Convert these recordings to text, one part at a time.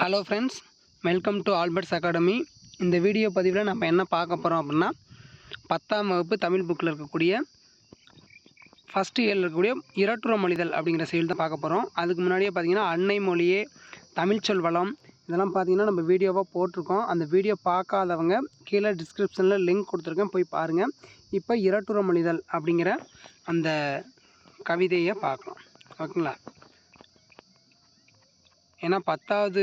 Hello friends welcome to Albert's academy இந்த video பதிவில் நம்ம என்ன பார்க்க போகிறோம் அப்படின்னா பத்தாம் வகுப்பு தமிழ் புக்கில் இருக்கக்கூடிய ஃபஸ்ட் இயரில் இருக்கக்கூடிய இரட்டுற மொழிதல் அப்படிங்கிற செயல் தான் பார்க்க போகிறோம் அதுக்கு முன்னாடியே பார்த்தீங்கன்னா அன்னை மொழியே தமிழ்ச்சொல் வளம் இதெல்லாம் பார்த்தீங்கன்னா நம்ம வீடியோவாக போட்டிருக்கோம். அந்த வீடியோ பார்க்காதவங்க கீழே டிஸ்கிரிப்ஷனில் லிங்க் கொடுத்துருக்கேன். போய் பாருங்கள் இப்போ இரட்டுற மொழிதல் அப்படிங்கிற அந்த கவிதையை பார்க்கலாம். ஓகேங்களா? ஏன்னா பத்தாவது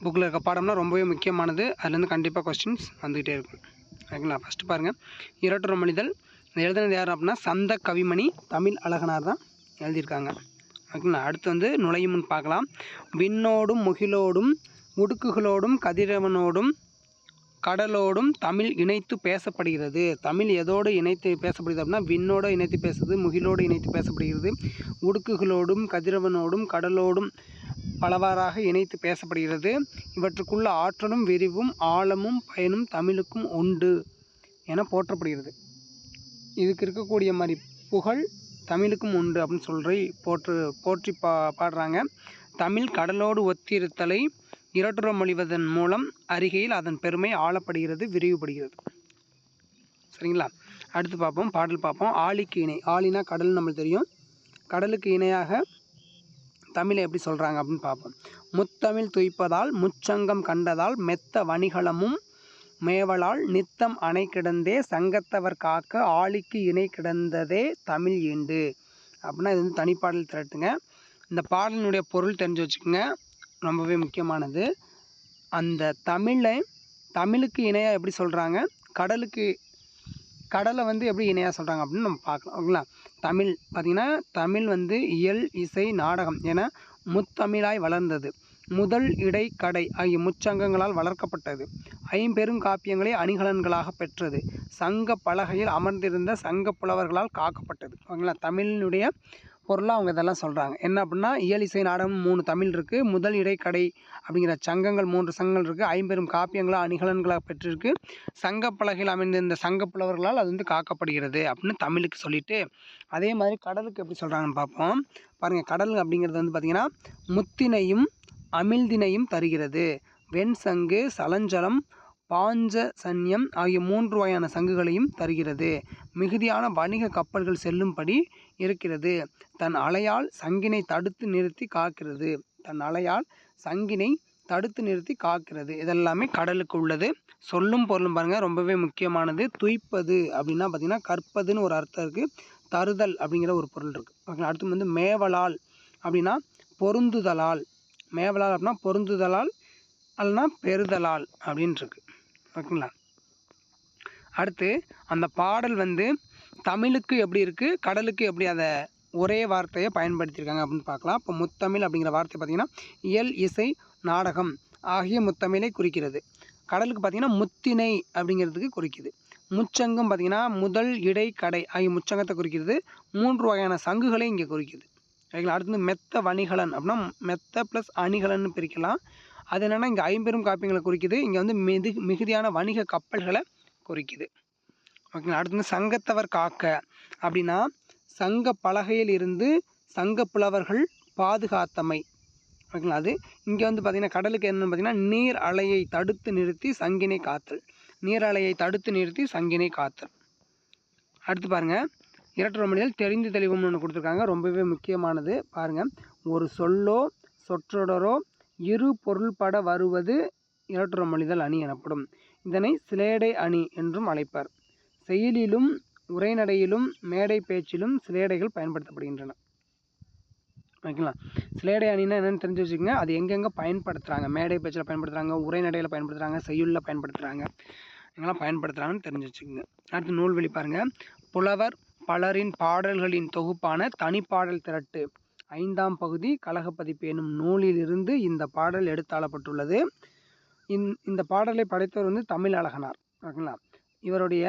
புக்கில் இருக்க பாடம்னா ரொம்பவே முக்கியமானது. அதுலேருந்து கண்டிப்பாக கொஸ்டின்ஸ் வந்துக்கிட்டே இருக்கும். ஓகேங்களா ஃபஸ்ட்டு பாருங்கள் இரட்டுற மனிதல். இந்த எழுதுனது யார் அப்படின்னா சந்த கவிமணி தமிழ் அழகனார் தான் எழுதியிருக்காங்க. ஓகேங்களா அடுத்து வந்து நுழையும் முன் பார்க்கலாம். விண்ணோடும் முகிலோடும் உடுக்குகளோடும் கதிரவனோடும் கடலோடும் தமிழ் இணைத்து பேசப்படுகிறது. தமிழ் எதோடு இணைத்து பேசப்படுகிறது அப்படின்னா விண்ணோடு இணைத்து பேசுது முகிலோடு இணைத்து பேசப்படுகிறது உடுக்குகளோடும் கதிரவனோடும் கடலோடும் பலவாறாக இணைத்து பேசப்படுகிறது. இவற்றுக்குள்ள ஆற்றலும் விரிவும் ஆழமும் பயனும் தமிழுக்கும் உண்டு என போற்றப்படுகிறது. இதுக்கு இருக்கக்கூடிய மாதிரி புகழ் தமிழுக்கும் உண்டு அப்படின்னு சொல்லி போற்று போற்றி பா பாடுறாங்க. தமிழ் கடலோடு ஒத்திருத்தலை இரட்டுற மொழிவதன் மூலம் அருகையில் அதன் பெருமை ஆளப்படுகிறது விரிவுபடுகிறது. சரிங்களா? அடுத்து பார்ப்போம் பாடல் பார்ப்போம். ஆழிக்கு இணை. ஆழினா கடல் நம்மளுக்கு தெரியும். கடலுக்கு இணையாக தமிழை எப்படி சொல்கிறாங்க அப்படின்னு பார்ப்போம். முத்தமிழ் துய்ப்பதால் முச்சங்கம் கண்டதால் மெத்த வணிகளமும் மேவலால் நித்தம் அணை கிடந்தே சங்கத்தவர் காக்க ஆழிக்கு இணை கிடந்ததே தமிழ் ஈண்டு. அப்படின்னா இது வந்து தனிப்பாடல் திரட்டுங்க. இந்த பாடலினுடைய பொருள் தெரிஞ்சு வச்சுக்கோங்க. ரொம்பவே முக்கியமானது. அந்த தமிழை தமிழுக்கு இணையாக எப்படி சொல்கிறாங்க கடலுக்கு கடலை வந்து எப்படி இணையாக சொல்கிறாங்க அப்படின்னு நம்ம பார்க்கலாம் ஓகேங்களா? தமிழ் பார்த்திங்கன்னா தமிழ் வந்து இயல் இசை நாடகம் என முத்தமிழாய் வளர்ந்தது. முதல் இடை கடை ஆகிய முச்சங்கங்களால் வளர்க்கப்பட்டது. ஐம்பெரும் காப்பியங்களை அணிகலன்களாக பெற்றது. சங்க பலகையில் அமர்ந்திருந்த சங்க புலவர்களால் காக்கப்பட்டது ஓகேங்களா? தமிழினுடைய பொருளாக அவங்க இதெல்லாம் சொல்கிறாங்க என்ன அப்படின்னா இயல் இசை நாடகம் மூணு தமிழ் இருக்குது முதல் இடைக்கடை அப்படிங்கிற சங்கங்கள் மூன்று சங்கங்கள் இருக்குது ஐம்பெரும் காப்பியங்களாக அணிகலன்களாக பெற்றிருக்கு. சங்க பலகையில் அமைந்திருந்த சங்க புலவர்களால் அது வந்து காக்கப்படுகிறது அப்படின்னு தமிழுக்கு சொல்லிட்டு அதே மாதிரி கடலுக்கு எப்படி சொல்கிறாங்கன்னு பார்ப்போம் பாருங்கள் கடல் அப்படிங்கிறது வந்து பார்த்திங்கன்னா முத்தினையும் அமிழ்தினையும் தருகிறது. வெண்சங்கு சலஞ்சலம் பாஞ்ச சன்யம் ஆகிய மூன்று வகையான சங்குகளையும் தருகிறது. மிகுதியான வணிக கப்பல்கள் செல்லும்படி இருக்கிறது. தன் அலையால் சங்கினை தடுத்து நிறுத்தி காக்கிறது. தன் அலையால் சங்கினை தடுத்து நிறுத்தி காக்கிறது. இதெல்லாமே கடலுக்கு உள்ளது. சொல்லும் பொருளும் பாருங்கள் ரொம்பவே முக்கியமானது. துய்ப்பது அப்படின்னா பார்த்திங்கன்னா கற்பதுன்னு ஒரு அர்த்தம் இருக்குது தருதல் அப்படிங்கிற ஒரு பொருள் இருக்குது ஓகேங்களா அடுத்து வந்து மேவலால் அப்படின்னா பொருந்துதலால். மேவலால் அப்படின்னா பொருந்துதலால் அல்லனா பெறுதலால் அப்படின்னு ஓகேங்களா? அடுத்து அந்த பாடல் வந்து தமிழுக்கு எப்படி இருக்குது கடலுக்கு எப்படி அதை ஒரே வார்த்தையை பயன்படுத்தியிருக்காங்க அப்படின்னு பார்க்கலாம். இப்போ முத்தமிழ் அப்படிங்கிற வார்த்தை பார்த்திங்கன்னா இயல் இசை நாடகம் ஆகிய முத்தமிழை குறிக்கிறது. கடலுக்கு பார்த்திங்கன்னா முத்தினை அப்படிங்கிறதுக்கு குறிக்குது. முச்சங்கம் பார்த்திங்கன்னா முதல் இடை கடை ஆகிய முச்சங்கத்தை குறிக்கிறது. மூன்று வகையான சங்குகளை இங்கே குறிக்குது. ஓகேங்களா? அடுத்து மெத்த வணிகலன் அப்படின்னா மெத்த ப்ளஸ் அணிகலன்னு பிரிக்கலாம். அது என்னென்னா இங்கே ஐம்பெரும் காப்பியங்களை குறிக்குது. இங்கே வந்து மிகு மிகுதியான வணிக கப்பல்களை குறிக்குது. ஓகேங்களா? அடுத்து வந்து சங்கத்தவர் காக்க அப்படின்னா சங்க பலகையில் இருந்து சங்க புலவர்கள் பாதுகாத்தமை. ஓகேங்களா? அது இங்கே வந்து பார்த்திங்கன்னா கடலுக்கு என்னென்னு பார்த்திங்கன்னா நீர் அலையை தடுத்து நிறுத்தி சங்கினை காத்தல். நீர் அலையை தடுத்து நிறுத்தி சங்கினை காத்தல். அடுத்து பாருங்கள் இரட்டுற மொழிகள் தெரிந்து தெளிவும்னு ஒன்று கொடுத்துருக்காங்க. ரொம்பவே முக்கியமானது. பாருங்கள் ஒரு சொல்லோ சொற்றொடரோ இரு பொருள்பட வருவது இரட்டுற அணி எனப்படும். இதனை சிலேடை அணி என்றும் அழைப்பர். செயலிலும் உரைநடையிலும் மேடை பேச்சிலும் சிலேடைகள் பயன்படுத்தப்படுகின்றன. ஓகேங்களா? சிலேடை அணின்னா என்னென்னு தெரிஞ்சு வச்சுக்கோங்க அது எங்கெங்கே பயன்படுத்துகிறாங்க மேடை பேச்சில் பயன்படுத்துகிறாங்க உரைநடையில் பயன்படுத்துகிறாங்க செய்யுளில் பயன்படுத்துகிறாங்க எங்கெல்லாம் பயன்படுத்துகிறாங்கன்னு தெரிஞ்சு வச்சுக்கோங்க. அடுத்து நூல்வெளி பாருங்கள் புலவர் பலரின் பாடல்களின் தொகுப்பான தனிப்பாடல் திரட்டு. ஐந்தாம் பகுதி கழகப்பதிப்பு எனும் நூலிலிருந்து இந்த பாடல் எடுத்தாளப்பட்டுள்ளது. இந் இந்த பாடலை படைத்தவர் வந்து தமிழ் அழகனார் ஓகேங்களா? இவருடைய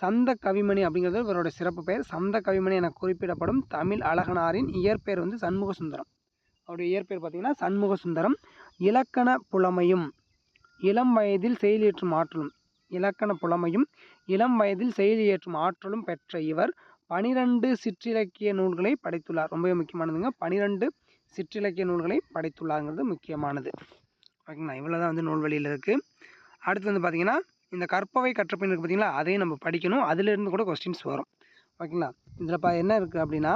சந்த கவிமணி அப்படிங்கிறது இவருடைய சிறப்பு பெயர். சந்த கவிமணி என குறிப்பிடப்படும் தமிழ் அழகனாரின் இயற்பெயர் வந்து சண்முக சுந்தரம் அவருடைய இயற்பெயர் பார்த்திங்கன்னா சண்முக சுந்தரம் இலக்கண புலமையும் இளம் வயதில் செயலியற்றும் ஆற்றலும் இலக்கண புலமையும் இளம் வயதில் செயலியேற்றும் ஆற்றலும் பெற்ற இவர். பனிரெண்டு சிற்றிலக்கிய நூல்களை படைத்துள்ளார். ரொம்பவே முக்கியமானதுங்க. பனிரெண்டு சிற்றிலக்கிய நூல்களை படைத்துள்ளாங்கிறது முக்கியமானது. ஓகேங்களா? இவ்வளோ தான் வந்து நூல்வழியில் இருக்குது அடுத்து வந்து பார்த்திங்கன்னா இந்த கற்பவை கற்றப்பின் இருக்குது பார்த்திங்களா அதையும் நம்ம படிக்கணும். அதிலிருந்து கூட கொஸ்டின்ஸ் வரும். ஓகேங்களா? இதில் பா என்ன இருக்குது அப்படின்னா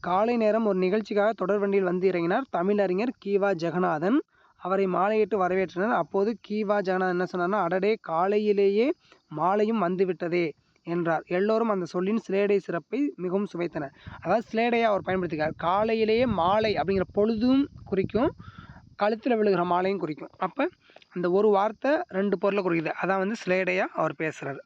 காலை நேரம் ஒரு நிகழ்ச்சிக்காக தொடர் வண்டியில் வந்து இறங்கினார் தமிழறிஞர் கீவா ஜெகநாதன். அவரை மாலையிட்டு வரவேற்றனர். அப்போது கீவா ஜெகநாதன் என்ன சொன்னார்னா அடடே காலையிலேயே மாலையும் வந்துவிட்டதே. என்றார். எல்லோரும் அந்த சொல்லின் சிலேடை சிறப்பை மிகவும் சுவைத்தனர். அதாவது சிலேடையை அவர் பயன்படுத்திக்கார் காலையிலேயே மாலை அப்படிங்கிற பொழுதும் குறிக்கும் கழுத்தில் விழுகிற மாலையும் குறிக்கும். அப்போ அந்த ஒரு வார்த்தை ரெண்டு பொருளை குறிக்குது. அதான் வந்து ஸ்லேடையாக அவர் பேசுகிறார்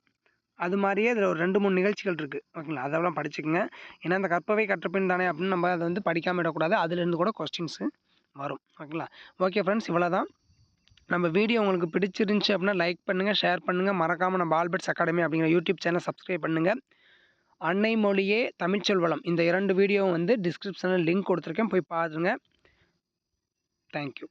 அது மாதிரியே இதில் ஒரு ரெண்டு மூணு நிகழ்ச்சிகள் இருக்குது ஓகேங்களா? அதெல்லாம் படிச்சுக்கோங்க. ஏன்னா அந்த கற்பவை கற்றப்பின் தானே அப்படின்னு நம்ம அதை வந்து படிக்காமல் விடக்கூடாது. அதுலேருந்து கூட கொஸ்டின்ஸு வரும். ஓகேங்களா? ஓகே ஃப்ரெண்ட்ஸ் இவ்வளோ தான் நம்ம வீடியோ உங்களுக்கு பிடிச்சிருந்துச்சி அப்படின்னா லைக் பண்ணுங்கள் ஷேர் பண்ணுங்கள் மறக்காமல் நம்ம ஆல்பர்ட்ஸ் அகாடமி அப்படிங்கிற யூடியூப் சேனல் சப்ஸ்கிரைப் பண்ணுங்கள் அன்னை மொழியே தமிழ்ச்சொல் வளம் இந்த இரண்டு வீடியோவும் வந்து டிஸ்கிரிப்ஷனில் லிங்க் கொடுத்துருக்கேன். போய் பாருங்கள் தேங்க்யூ